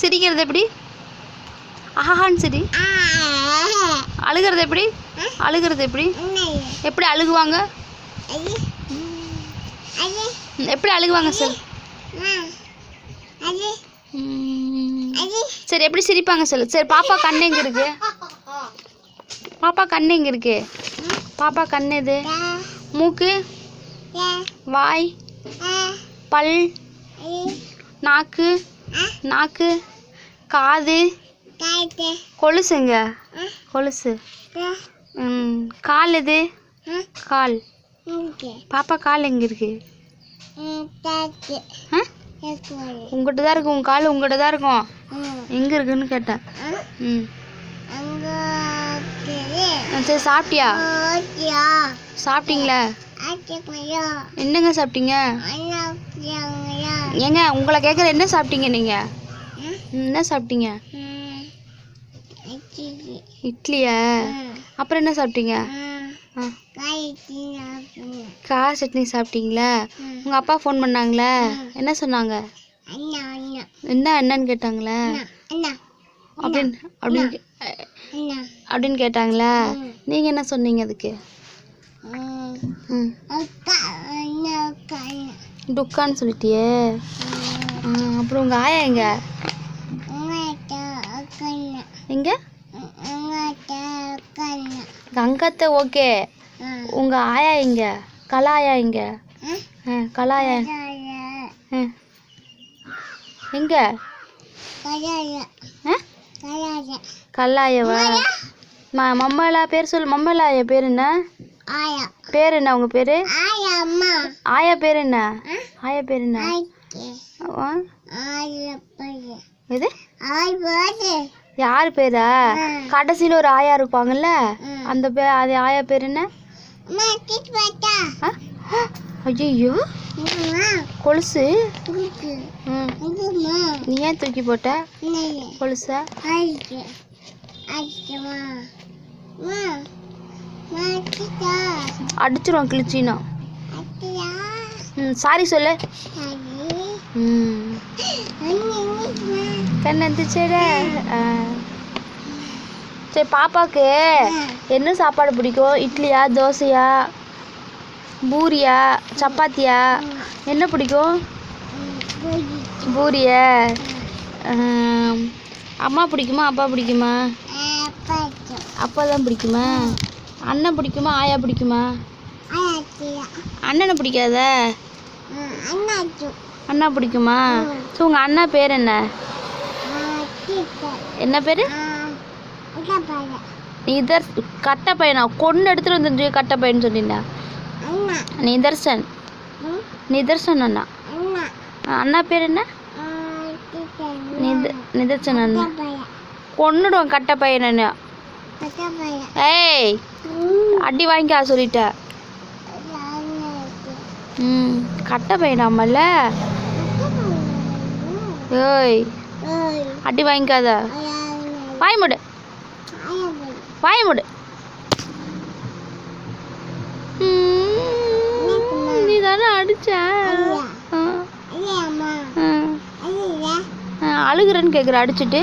சிரிக்கிறது எப்படி? அஹஹான் சிரி. அழுகிறது எப்படி? அழுகிறது எப்படி? எப்படி அழுகுவாங்க? எப்படி அழுகுவாங்க சார் எப்படி சிரிப்பாங்க சொல்லு? சரி பாப்பா கண்ணு எங்க இருக்கு? பாப்பா கண்ணு எங்க இருக்கு? பாப்பா கண்ணு எது? மூக்கு வாய் பல் நாக்கு நாக்கு காது கொலுசுங்க. கொலுசு. ம் கால் எது? கால். பாப்பா கால் எங்க இருக்கு? ஆ? உங்ககிட்ட தான் இருக்கும் உன் கால் உங்ககிட்ட தான் இருக்கும் எங்க இருக்குன்னு கேட்டேன். ம். சரி சாப்பிட்டியா? சாப்பிட்டீங்களா? என்னங்க சாப்பிட்டீங்க? ஏங்க உங்களை கேட்குற என்ன சாப்பிட்டீங்க நீங்கள் என்ன சாப்பிட்டீங்க? இட்லியா? அப்புறம் என்ன சாப்பிட்டீங்க? கார சட்னி சாப்பிட்டீங்களா? உங்கள் அப்பா ஃபோன் பண்ணாங்களா? என்ன சொன்னாங்க? என்ன என்னன்னு கேட்டாங்களா? அப்படின்னு அப்படின்னு கே- அப்படின்னு கேட்டாங்களா? நீங்கள் என்ன சொன்னீங்க அதுக்கு? டுக்கான்னு சொல்லிட்டியே. அப்புறம் உங்கள் ஆயா எங்க? எங்க? கங்கத்தை ஓகே. உங்கள் ஆயா எங்க? கலாயா எங்க? ஆ கலாயா. எங்க? கல்லாயவா? ம மம்மலா பேர் சொல்லு மம்மலாயா பேர் என்ன? பேர் என்ன உங்க பேரு? ஆயா பேர் என்ன? ஆயா பேர் என்ன? ஆ? யார் பேரா? கடைசியில் ஒரு ஆயா இருப்பாங்கல்ல? அந்த பே அது ஆயா பேர் என்ன? ஐயோ கொலுசு? ம். நீ ஏன் தூக்கி போட்ட? கொலுசா? அடிச்சிருவோம் கிழிச்சினா. ம் சாரி சொல்லு. ம். கண்ணு எந்திரிச்சேடா ஆ. சரி பாப்பாக்கு என்ன சாப்பாடு பிடிக்கும்? இட்லியா தோசையா? பூரியா? சப்பாத்தியா? என்ன பிடிக்கும்? பூரியா. அம்மா பிடிக்குமா அப்பா பிடிக்குமா? அப்பா தான் பிடிக்குமா? அண்ணன் பிடிக்குமா ஆயா பிடிக்குமா? அண்ணனை பிடிக்காத? அண்ணா பிடிக்குமா? ஸோ உங்கள் அண்ணா பேர் என்ன? என்ன பேர்? நிதர் கட்ட பையனா? கொண்டு எடுத்துட்டு வந்து கட்ட பையன் சொன்னீங்க. நிதர்சன். நிதர்சன் அண்ணா. அண்ணா. பேர் என்ன? நித நிதர்சன் அண்ணா. கொன்னுடுவோம் கட்ட பையனு ஏய் அடி வாங்கிக்கா சொல்லிட்டேன் ம். கட்ட பையனாமல்ல. ஏய். அடி வாங்கிக்காத. வாய் முடு. வாய் முடு. நீ தானே அடிச்ச. அழுகுறேன்னு கேட்குற அடிச்சிட்டு.